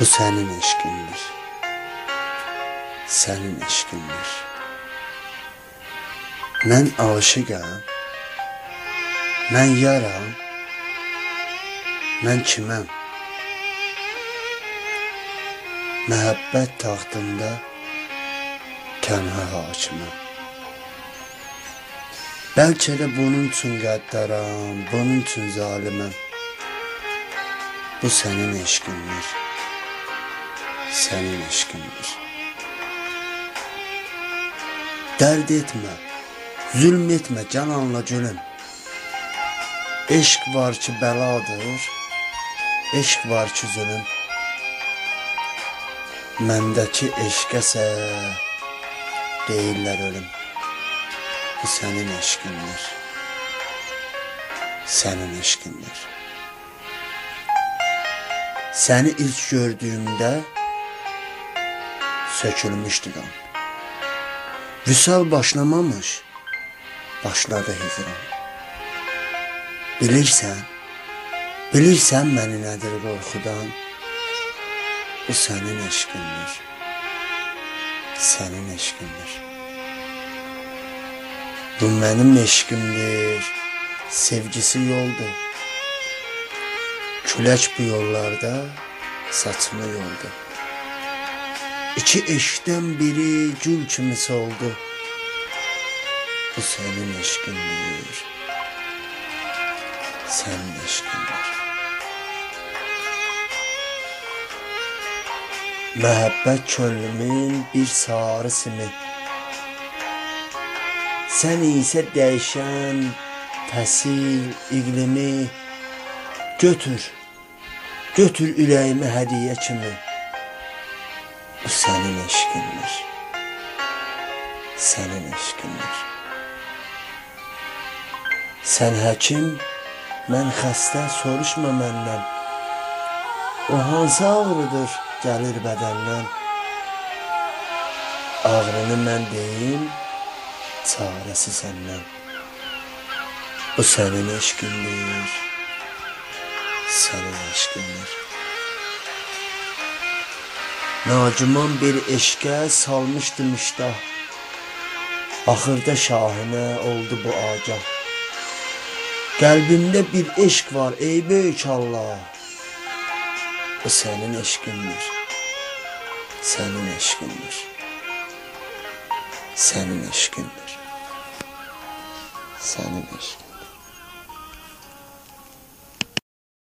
Bu sənin eşqindir. Sənin eşqindir. Mən aşiqəm. Mən yaram. Mən kiməm? Məhəbbət taxtında tənha hakiməm. Bəlkə də bunun üçün qəddaram, bunun üçün zaliməm. Bu sənin eşqindir. Sənin eşqindir. Dərd etmə, zülm etmə cananla gülüm. Eşq var ki bəladır, eşq var ki zülüm. Məndəki eşqəsə deyirlər ölüm. Bu sənin eşqindir. Sənin eşqindir. Səni ilk gördüyümdə sökülmüşdü qan. Vüsal başlamamış, başladı hicran. Bilirsən, bilirsən məni nədir qorxudan? Bu sənin eşqindir. Sənin eşqindir. Bu mənim eşqimdir. Sevgisi yoldur. Külək bu yollarda saçımı yoldu. İki eşqdən biri gül kimi soldu. Bu sənin eşqindir. Sənin eşqindir. Məhəbbət könlümün bir sarı simi. Sən isə dəyişən fəsil iqlimi götür. Götür ürəyimə hədiyyə kimi. Bu sənin eşqindir. Sənin eşqindir. Sən həkim, mən xəstə, soruşma məndən. O hansı ağrıdır gəlir bədəndən? Ağrını mən deyim, çarəsi səndən. Bu sənin eşqindir. Sənin eşqindir. Naciman bir eşqə salmışdım iştah. Axırda şahinə oldu bu agah. Qəlbimdə bir eşq var, ey böyük Allah. Bu sənin eşqindir. Sənin eşqindir. Sənin eşqindir. Sənin eşqin.